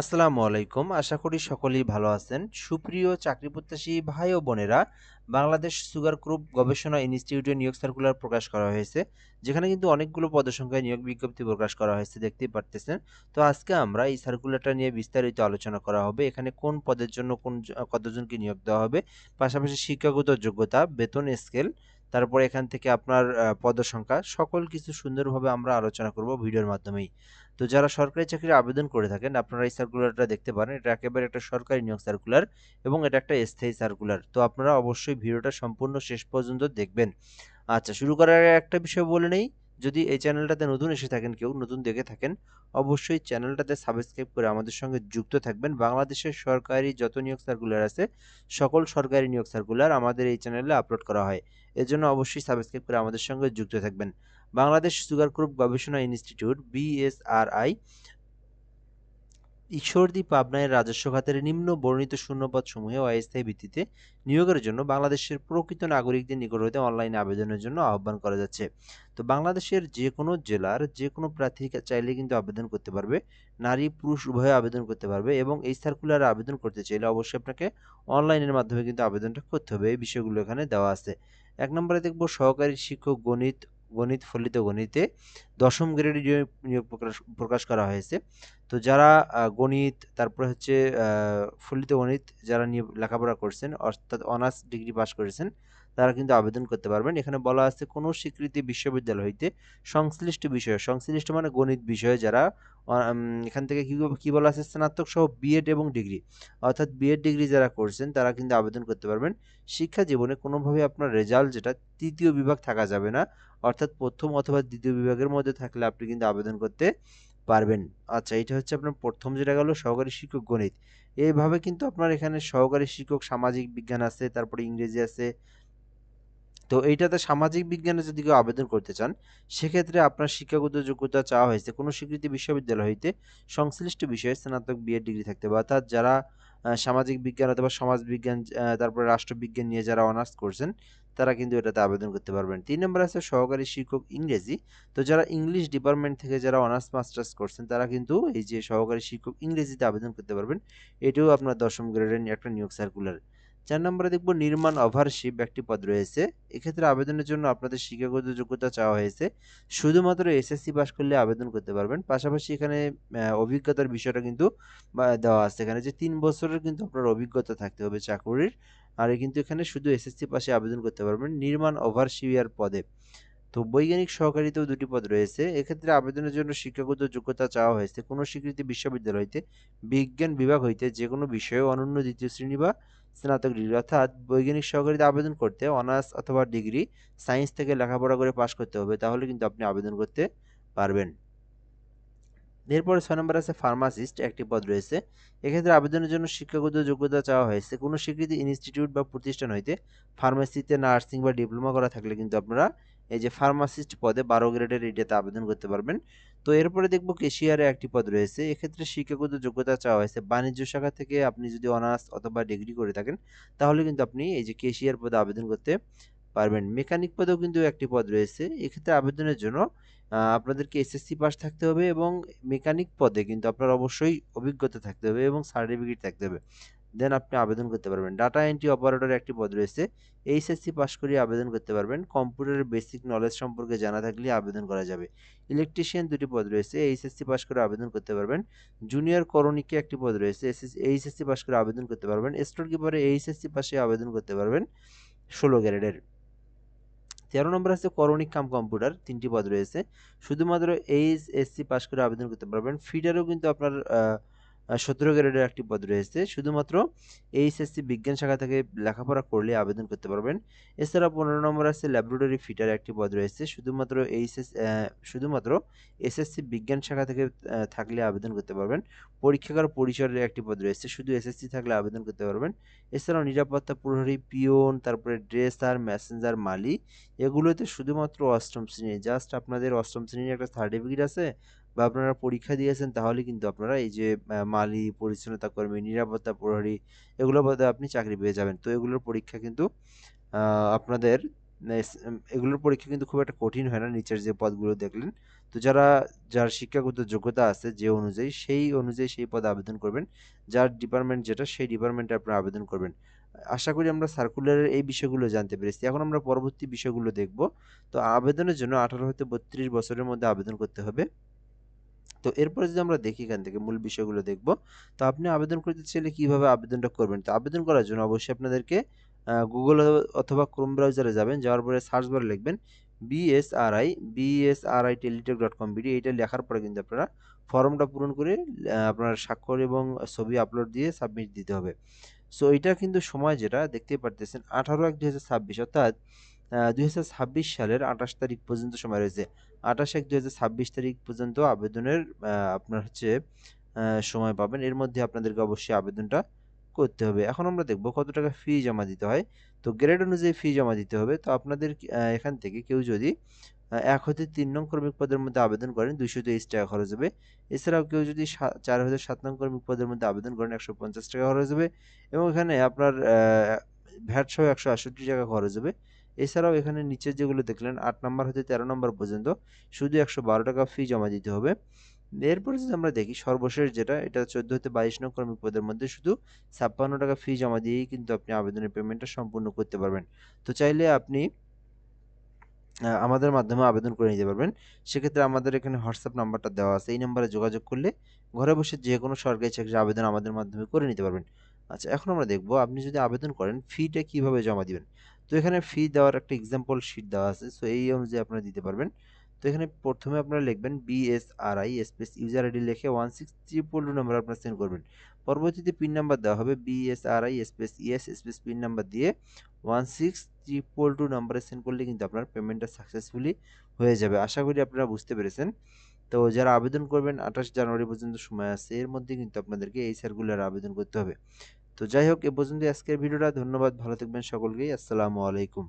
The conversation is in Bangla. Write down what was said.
আসসালামু আলাইকুম। আশা করি সকলেই ভালো আছেন। সুপ্রিয় চাকরি প্রত্যাশী ভাই ও বোনেরা, বাংলাদেশ সুগার গ্রুপ গবেষণা ইনস্টিটিউটে নিয়োগ সার্কুলার প্রকাশ করা হয়েছে, যেখানে কিন্তু অনেকগুলো পদসংখ্যায় নিয়োগ বিজ্ঞপ্তি প্রকাশ করা হয়েছে, দেখতেই পারতেছেন। তো আজকে আমরা এই সার্কুলারটা নিয়ে বিস্তারিত আলোচনা করা হবে, এখানে কোন পদের জন্য কোন কতজনকে নিয়োগ দেওয়া হবে, পাশাপাশি শিক্ষাগত যোগ্যতা, বেতন স্কেল, তারপর এখান থেকে আপনার পদসংখ্যা, সকল কিছু সুন্দরভাবে আমরা আলোচনা করব ভিডিওর মাধ্যমেই। তো যারা সরকারি চাকরির আবেদন করে থাকেন, আপনারা এই সার্কুলারটা দেখতে পারেন। এটা একেবারে একটা সরকারি নিয়োগ সার্কুলার এবং এটা একটা স্থায়ী সার্কুলার তো আপনারা অবশ্যই ভিডিওটা সম্পূর্ণ শেষ পর্যন্ত দেখবেন। আচ্ছা শুরু করার একটা বিষয় বলে নেই। যদি এই চ্যানেলটাতে নতুন এসে থাকেন, কেউ নতুন দেখে থাকেন, অবশ্যই চ্যানেলটাতে সাবস্ক্রাইব করে আমাদের সঙ্গে যুক্ত থাকবেন। বাংলাদেশের সরকারি যত নিয়োগ সার্কুলার আছে, সকল সরকারি নিয়োগ সার্কুলার আমাদের এই চ্যানেলে আপলোড করা হয়। এজন্য অবশ্যই সাবস্ক্রাইব করে আমাদের সঙ্গে যুক্ত থাকবেন। বাংলাদেশ সুগার গ্রুপ গবেষণা ইনস্টিটিউট, বিএসআরআই ঈশ্বরদী পাবনায় রাজস্ব খাতের নিম্ন বর্ণিত শূন্যপদ সমূহে অস্থায়ী ভিত্তিতে নিয়োগের জন্য বাংলাদেশের প্রকৃত নাগরিকদের নিকট হতে অনলাইনে আবেদনের জন্য আহ্বান করা যাচ্ছে। তো বাংলাদেশের যে কোনো জেলার যে কোনো প্রার্থী চাইলে কিন্তু আবেদন করতে পারবে, নারী, পুরুষ, উভয়ে আবেদন করতে পারবে এবং এই সার্কুলারে আবেদন করতে চাইলে অবশ্যই আপনাকে অনলাইনের মাধ্যমে কিন্তু আবেদনটা করতে হবে। এই বিষয়গুলো এখানে দেওয়া আছে। এক নম্বরে দেখব সহকারী শিক্ষক, গণিত গণিত, ফলিত গণিতে দশম গ্রেডে নিয়োগ প্রকাশ প্রকাশ করা হয়েছে। তো যারা গণিত, তারপরে হচ্ছে ফলিত গণিত যারা নিয়ে লেখাপড়া করছেন, অর্থাৎ অনার্স ডিগ্রি পাস করেছেন, তারা কিন্তু আবেদন করতে পারবেন। এখানে বলা আছে, কোনো স্বীকৃতি বিশ্ববিদ্যালয় হইতে সংশ্লিষ্ট বিষয়, সংশ্লিষ্ট মানে গণিত বিষয়ে যারা এখান থেকে কি কি বলা আছে, স্নাতক সহ বিএড এবং ডিগ্রি। অর্থাৎ বিএড ডিগ্রি যারা করছেন, তারা কিন্তু আবেদন করতে পারবেন। শিক্ষা জীবনে কোনোভাবে আপনার রেজাল্ট যেটা, তৃতীয় বিভাগ থাকা যাবে না। অর্থাৎ প্রথম অথবা দ্বিতীয় বিভাগের মধ্যে থাকলে আপনি কিন্তু আবেদন করতে পারবেন। আচ্ছা এটা হচ্ছে আপনার প্রথম যেটা গেল সহকারী শিক্ষক গণিত। এইভাবে কিন্তু আপনার এখানে সহকারী শিক্ষক, সামাজিক বিজ্ঞান আছে, তারপরে ইংরেজি আছে। তো এইটাতে সামাজিক বিজ্ঞানে যদি কেউ আবেদন করতে চান, সেক্ষেত্রে আপনার শিক্ষাগত যোগ্যতা চাওয়া হয়েছে। কোনো স্বীকৃতি বিশ্ববিদ্যালয় হইতে সংশ্লিষ্ট বিষয়ে স্নাতক বিএড ডিগ্রি থাকতে হবে। অর্থাৎ যারা সামাজিক বিজ্ঞান অথবা সমাজ বিজ্ঞান তারপরে রাষ্ট্রবিজ্ঞান নিয়ে যারা অনার্স করছেন তারা কিন্তু এটাতে আবেদন করতে পারবেন। তিন নম্বর আছে সহকারী শিক্ষক ইংরেজি। তো যারা ইংলিশ ডিপার্টমেন্ট থেকে যারা অনার্স মাস্টার্স করছেন, তারা কিন্তু এই যে সহকারী শিক্ষক ইংরেজিতে আবেদন করতে পারবেন। এটিও আপনার দশম গ্রেডের একটা নিয়োগ সার্কুলার চার নম্বরে দেখব নির্মাণ ওভারশিপ একটি পদ রয়েছে। এক্ষেত্রে আবেদনের জন্য আপনাদের শিক্ষাগত যোগ্যতা চাওয়া হয়েছে। শুধুমাত্র এসএসসি পাস করলে আবেদন করতে পারবেন। পাশাপাশি এখানে অভিজ্ঞতার বিষয়টা কিন্তু দেওয়া আছে এখানে যে তিন বছরের কিন্তু আপনার অভিজ্ঞতা থাকতে হবে চাকুরির। আর কিন্তু এখানে শুধু এসএসসি পাশে আবেদন করতে পারবেন নির্মাণ ওভারসিয়ার পদে। তো বৈজ্ঞানিক সহকারীতেও দুটি পদ রয়েছে। এক্ষেত্রে আবেদনের জন্য শিক্ষাগত যোগ্যতা চাওয়া হয়েছে কোনো স্বীকৃতি বিশ্ববিদ্যালয় হইতে বিজ্ঞান বিভাগ হইতে যে কোনো বিষয়ে অনন্য দ্বিতীয় শ্রেণি বা স্নাতক ডিগ্রি অর্থাৎ বৈজ্ঞানিক সহকারীতে আবেদন করতে, অনার্স অথবা ডিগ্রি সায়েন্স থেকে লেখাপড়া করে পাশ করতে হবে, তাহলে কিন্তু আপনি আবেদন করতে পারবেন। এরপরে ছয় নম্বর আছে ফার্মাসিস্ট, একটি পদ রয়েছে। এক্ষেত্রে আবেদনের জন্য শিক্ষাগত যোগ্যতা চাওয়া হয়েছে। কোনো স্বীকৃতি ইনস্টিটিউট বা প্রতিষ্ঠান হইতে ফার্মেসিতে নার্সিং বা ডিপ্লোমা করা থাকলে কিন্তু আপনারা এই যে ফার্মাসিস্ট পদে বারো গ্রেডের এটাতে আবেদন করতে পারবেন। তো এরপরে দেখব কেশিয়ারে একটি পদ রয়েছে। এক্ষেত্রে শিক্ষাগত যোগ্যতা চাওয়া হয়েছে। বাণিজ্য শাখা থেকে আপনি যদি অনার্স অথবা ডিগ্রি করে থাকেন, তাহলে কিন্তু আপনি এই যে কেশিয়ার পদে আবেদন করতে পারবেন। মেকানিক পদেও কিন্তু একটি পদ রয়েছে। এক্ষেত্রে আবেদনের জন্য আপনাদেরকে এসএসসি পাস থাকতে হবে এবং মেকানিক পদে কিন্তু আপনার অবশ্যই অভিজ্ঞতা থাকতে হবে এবং সার্টিফিকেট থাকতে হবে। দেন আপনি আবেদন করতে পারবেন। ডাটা এন্ট্রি অপারেটর একটি পদ রয়েছে। এইচএসসি পাস করে আবেদন করতে পারবেন। কম্পিউটারের বেসিক নলেজ সম্পর্কে জানা থাকলে আবেদন করা যাবে। ইলেকট্রিশিয়ান দুটি পদ রয়েছে। এইচএসসি পাস করে আবেদন করতে পারবেন। জুনিয়র করণিকে একটি পদ রয়েছে। এইচএসসি পাস করে আবেদন করতে পারবেন। স্টোর কিপারে এইচএসসি পাশে আবেদন করতে পারবেন। ষোলো গ্রেডের তেরো নম্বর আছে করণিক কাম কম্পিউটার, তিনটি পদ রয়েছে। শুধুমাত্র এইচ এসসি পাস করে আবেদন করতে পারবেন। ফিডারও কিন্তু আপনার সতেরো গ্রেডের একটি পদ রয়েছে। শুধুমাত্র এইচএসসি বিজ্ঞান শাখা থেকে লেখাপড়া করলে আবেদন করতে পারবেন। এছাড়া পনেরো নম্বর আছে ল্যাবরেটরি ফিটার একটি পদ রয়েছে। শুধুমাত্র এইচএস শুধুমাত্র এসএসসি বিজ্ঞান শাখা থেকে থাকলে আবেদন করতে পারবেন। পরীক্ষাগার পরিসরের একটি পদ রয়েছে। শুধু এসএসসি থাকলে আবেদন করতে পারবেন। এছাড়াও নিরাপত্তা, প্রহরী, পিওন, তারপরে ড্রেসার, মেসেঞ্জার, মালি, এগুলোতে শুধুমাত্র অষ্টম শ্রেণি। জাস্ট আপনাদের অষ্টম শ্রেণির একটা সার্টিফিকেট আছে। বা আপনারা পরীক্ষা দিয়েছেন, তাহলে কিন্তু আপনারা এই যে মালি, পরিচ্ছন্নতা কর্মী, নিরাপত্তা প্রহরী, এগুলো পদে আপনি চাকরি পেয়ে যাবেন। তো এগুলোর পরীক্ষা কিন্তু আপনাদের এগুলোর পরীক্ষা কিন্তু খুব একটা কঠিন হয় না, নিচের যে পদগুলো দেখলেন। তো যারা, যার শিক্ষাগত যোগ্যতা আছে, যে অনুযায়ী, সেই অনুযায়ী সেই পদে আবেদন করবেন। যার ডিপার্টমেন্ট যেটা, সেই ডিপার্টমেন্টে আপনারা আবেদন করবেন। আশা করি আমরা সার্কুলারের এই বিষয়গুলো জানতে পেরেছি। এখন আমরা পরবর্তী বিষয়গুলো দেখব। তো আবেদনের জন্য আঠারো হতে বত্রিশ বছরের মধ্যে আবেদন করতে হবে। তো এরপরে যদি আমরা দেখি এখান থেকে মূল বিষয়গুলো দেখব, তো আপনি আবেদন করতে চাইলে কীভাবে আবেদনটা করবেন? তো আবেদন করার জন্য অবশ্যই আপনাদেরকে গুগল অথবা ক্রোম ব্রাউজারে যাবেন, যাওয়ার পরে সার্চ বারে লিখবেন BSRI BSRI Teletech dot com BD এইটা লেখার পরে কিন্তু আপনারা ফর্মটা পূরণ করে আপনার স্বাক্ষর এবং ছবি আপলোড দিয়ে সাবমিট দিতে হবে। সো এটা কিন্তু সময় যেটা, দেখতেই পারতেছেন, আঠারো এক দুই হাজার ছাব্বিশ, অর্থাৎ দুই হাজার ছাব্বিশ সালের আঠাশ তারিখ পর্যন্ত সময় রয়েছে। আঠাশ এক দুই তারিখ পর্যন্ত আবেদনের আপনার হচ্ছে সময় পাবেন। এর মধ্যে আপনাদেরকে অবশ্যই আবেদনটা করতে হবে। এখন আমরা দেখব কত টাকা ফি জমা দিতে হয়। তো গ্রেড অনুযায়ী ফি জমা দিতে হবে। তো আপনাদের এখান থেকে কেউ যদি এক হতে তিন নং কর্মিক পদের মধ্যে আবেদন করেন, দুইশো তেইশ টাকা খরচ হবে। এছাড়াও কেউ যদি চার হতে সাত নং কর্মিক পদের মধ্যে আবেদন করেন, একশো পঞ্চাশ টাকা খরচ হবে। এবং এখানে আপনার ভ্যাট সহ একশো আটষট্টি টাকা খরচ হবে। এছাড়াও এখানে নিচের যেগুলো দেখলেন, আট নম্বর হতে তেরো নম্বর পর্যন্ত শুধু একশো বারো টাকা ফি জমা দিতে হবে। এরপরে যদি আমরা দেখি, সর্বশেষ যেটা, এটা চোদ্দ হতে বাইশ নং কর্মিক পদের মধ্যে শুধু ছাপ্পান্ন টাকা ফি জমা দিয়েই কিন্তু আপনি আবেদনের পেমেন্টটা সম্পূর্ণ করতে পারবেন। তো চাইলে আপনি আমাদের মাধ্যমে আবেদন করে নিতে পারবেন। সেক্ষেত্রে আমাদের এখানে হোয়াটসঅ্যাপ নাম্বারটা দেওয়া আছে, এই নাম্বারে যোগাযোগ করলে ঘরে বসে যে কোনো সরকারি চাকরির আবেদন আমাদের মাধ্যমে করে নিতে পারবেন। আচ্ছা এখন আমরা দেখব, আপনি যদি আবেদন করেন ফিটা কীভাবে জমা দিবেন? তো এখানে ফি দেওয়ার একটা এক্সাম্পল শিট দেওয়া আছে সো এই অনুযায়ী আপনারা দিতে পারবেন। তো এখানে প্রথমে আপনারা লিখবেন বিএসআরআই স্পেস ইউজার আইডি লিখে one six triple two number আপনারা সেন্ড করবেন। পরবর্তীতে পিন নাম্বার দেওয়া হবে BSRI space ES space pin number দিয়ে ওয়ান সিক্স ট্রিপল টু নাম্বারে সেন্ড করলে কিন্তু আপনার পেমেন্টটা সাকসেসফুলি হয়ে যাবে। আশা করি আপনারা বুঝতে পেরেছেন। তো যারা আবেদন করবেন, আঠাশ জানুয়ারি পর্যন্ত সময় আছে, এর মধ্যে কিন্তু আপনাদেরকে এই সার্কুলার আবেদন করতে হবে। তো যাই হোক এ পর্যন্ত আজকের ভিডিওটা। ধন্যবাদ ভালো থাকবেন সকলকেই। আসসালামু আলাইকুম।